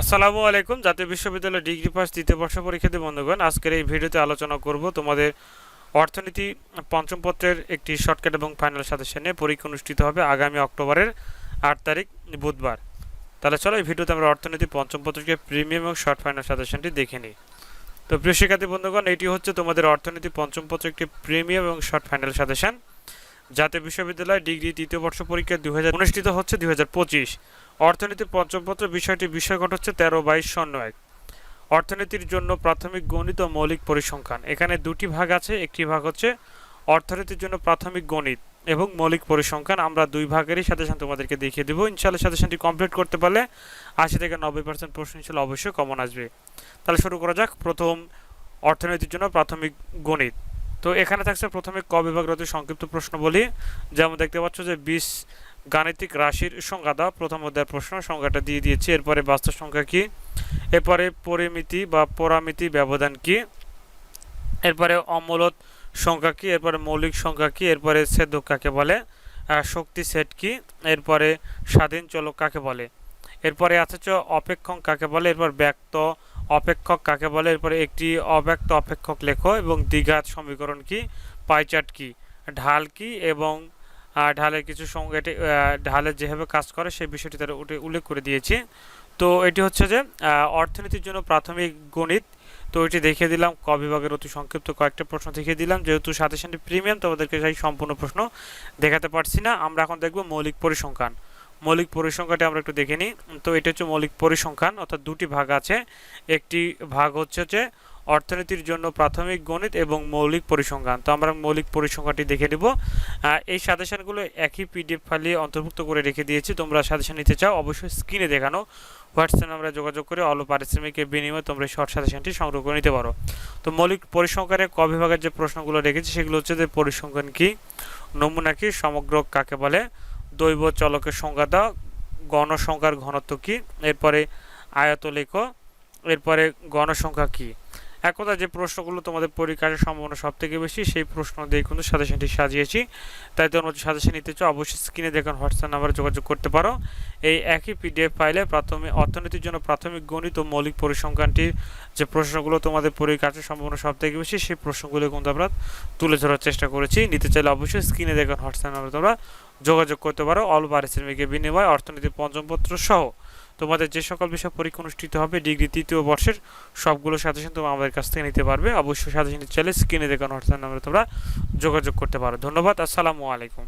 আসসালামু আলাইকুম। জাতীয় বিশ্ববিদ্যালয় ডিগ্রি পাস দ্বিতীয় বর্ষ পরীক্ষার্থী বন্ধুগণ, আজকের এই ভিডিওতে আলোচনা করব তোমাদের অর্থনীতি পঞ্চম পত্রের একটি শর্টকাট এবং ফাইনাল সাজেশন পরীক্ষা অনুষ্ঠিত হবে আগামী অক্টোবরের আট তারিখ, বুধবার। তাহলে চলো এই ভিডিওতে আমরা অর্থনীতি পঞ্চম পত্রকে প্রিমিয়াম এবং শর্ট ফাইনাল সাজেশনটি দেখে নিই। তো প্রিয় শিক্ষার্থী বন্ধুগণ, এটি হচ্ছে তোমাদের অর্থনীতি পঞ্চম পত্র একটি প্রিমিয়াম এবং শর্ট ফাইনাল সাজেশন। জাতীয় বিশ্ববিদ্যালয় ডিগ্রি তৃতীয় বর্ষ পরীক্ষা দুই অনুষ্ঠিত হচ্ছে দুই হাজার পঁচিশ। অর্থনীতির পঞ্চম পত্র বিষয়টি বিষয়গত হচ্ছে তেরো বাইশ শূন্য এক। অর্থনীতির জন্য প্রাথমিক, গণিত ও মৌলিক পরিসংখ্যান। এখানে দুটি ভাগ আছে, একটি ভাগ হচ্ছে অর্থনীতির জন্য প্রাথমিক, গণিত এবং মৌলিক পরিসংখ্যান। আমরা দুই ভাগেরই সাজেশন তোমাদেরকে দেখিয়ে দেবো। ইনশাআল্লাহ সাজেশনটি কমপ্লিট করতে পারলে আশি থেকে নব্বই পার্সেন্ট প্রশ্ন ইনশাল্লাহ অবশ্যই কমন আসবে। তাহলে শুরু করা যাক। প্রথম, অর্থনীতির জন্য প্রাথমিক, গণিত। তো এখানে থাকছে প্রথমে ক বিভাগের অতি সংক্ষিপ্ত প্রশ্ন বলি যেমন দেখতে পাচ্ছ যে বিশ গাণিতিক রাশির সংখ্যা দাও। প্রথম অধ্যায়ের প্রশ্ন সংখ্যাটা দিয়ে দিয়েছি। এরপরে বাস্তব সংখ্যা কি? এরপরে পরিমিতি বা পরামিতি ব্যবধান কি? এরপরে অমূলত সংখ্যা কি? এরপরে মৌলিক সংখ্যা কি? এরপরে ছেদক কাকে বলে? শক্তি সেট কি? এরপরে স্বাধীন চলক কাকে বলে? এরপরে আছে হচ্ছে অপেক্ষক কাকে বলে? এরপর ব্যক্ত অপেক্ষক কাকে বলে? এরপরে একটি অব্যক্ত অপেক্ষক লেখো এবং দ্বিঘাত সমীকরণ কি? পাইচার্ট কি? ঢাল কি? এবং ঢালের কিছু আহ, ঢালের যেভাবে কাজ করে সেই বিষয়টি তারা উল্লেখ করে দিয়েছি। তো এটি হচ্ছে যে অর্থনীতির জন্য প্রাথমিক গণিত। তো এটি দেখিয়ে দিলাম ক বিভাগের অতি সংক্ষিপ্ত কয়েকটা প্রশ্ন দেখিয়ে দিলাম। যেহেতু সাথে সাথে প্রিমিয়াম তোমাদেরকে সেই সম্পূর্ণ প্রশ্ন দেখাতে পারছি না। আমরা এখন দেখব মৌলিক পরিসংখ্যান। মৌলিক পরিসংখ্যাটি আমরা একটু দেখে নিই। তো এটা হচ্ছে মৌলিক পরিসংখ্যান অর্থাৎ দুটি ভাগ আছে। একটি ভাগ হচ্ছে যে অর্থনীতির জন্য প্রাথমিক গণিত এবং মৌলিক পরিসংখ্যান। তো আমরা মৌলিক পরিসংখ্যানটি দেখে নিব। এই সাজেশনগুলো একই পিডিএফ ফাইলে অন্তর্ভুক্ত করে রেখে দিয়েছি। তোমরা সাজেশন নিতে চাও, অবশ্যই স্ক্রিনে দেখানো হোয়াটসঅ্যাপে আমরা যোগাযোগ করে অল্প পারিশ্রমিকের বিনিময়ে তোমরা শর্ট সাজেশনটি সংগ্রহ করে নিতে পারো। তো মৌলিক পরিসংখ্যানের ক বিভাগের যে প্রশ্নগুলো রেখেছি, সেগুলো হচ্ছে যে পরিসংখ্যান কি, নমুনা কি, সমগ্র কাকে বলে, দৈব চলকের সংজ্ঞা দাও, গণসংখ্যার ঘনত্ব কি, এরপরে আয়ত লেখো এরপরে গণসংখ্যা কি। এক কথা যে প্রশ্নগুলো তোমাদের পরীক্ষার সম্ভাবনা সব থেকে বেশি, সেই প্রশ্ন দিয়ে কিন্তু সাজেশনটি সাজিয়েছি। তাই তোমরা সাজেশন নিতে চাও, অবশ্যই স্ক্রিনে দেখুন হোয়াটসঅ্যাপ নাম্বারে যোগাযোগ করতে পারো। এই একই পিডিএফ ফাইলে প্রাথমিক অর্থনীতির জন্য প্রাথমিক গণিত ও মৌলিক পরিসংখ্যানটির যে প্রশ্নগুলো তোমাদের পরীক্ষার সম্ভাবনা সব থেকে বেশি, সেই প্রশ্নগুলো কিন্তু আমরা তুলে ধরার চেষ্টা করেছি। নিতে চাইলে অবশ্যই স্ক্রিনে দেখুন হোয়াটসঅ্যাপ নাম্বারে তোমরা যোগাযোগ করতে পারো। অল পারিশ্রমিকের বিনিময়ে অর্থনীতির পঞ্চমপত্র সহ তোমাদের যে সকল বিষয় পরীক্ষা অনুষ্ঠিত হবে, ডিগ্রি তৃতীয় বর্ষের সবগুলো সাজেশন তোমরা আমাদের কাছ থেকে নিতে পারবে। অবশ্যই সাজেশন চাইলে স্ক্রিনে দেখানো হোয়াটসঅ্যাপ নাম্বারে তোমরা যোগাযোগ করতে পারো। ধন্যবাদ, আসসালামু আলাইকুম।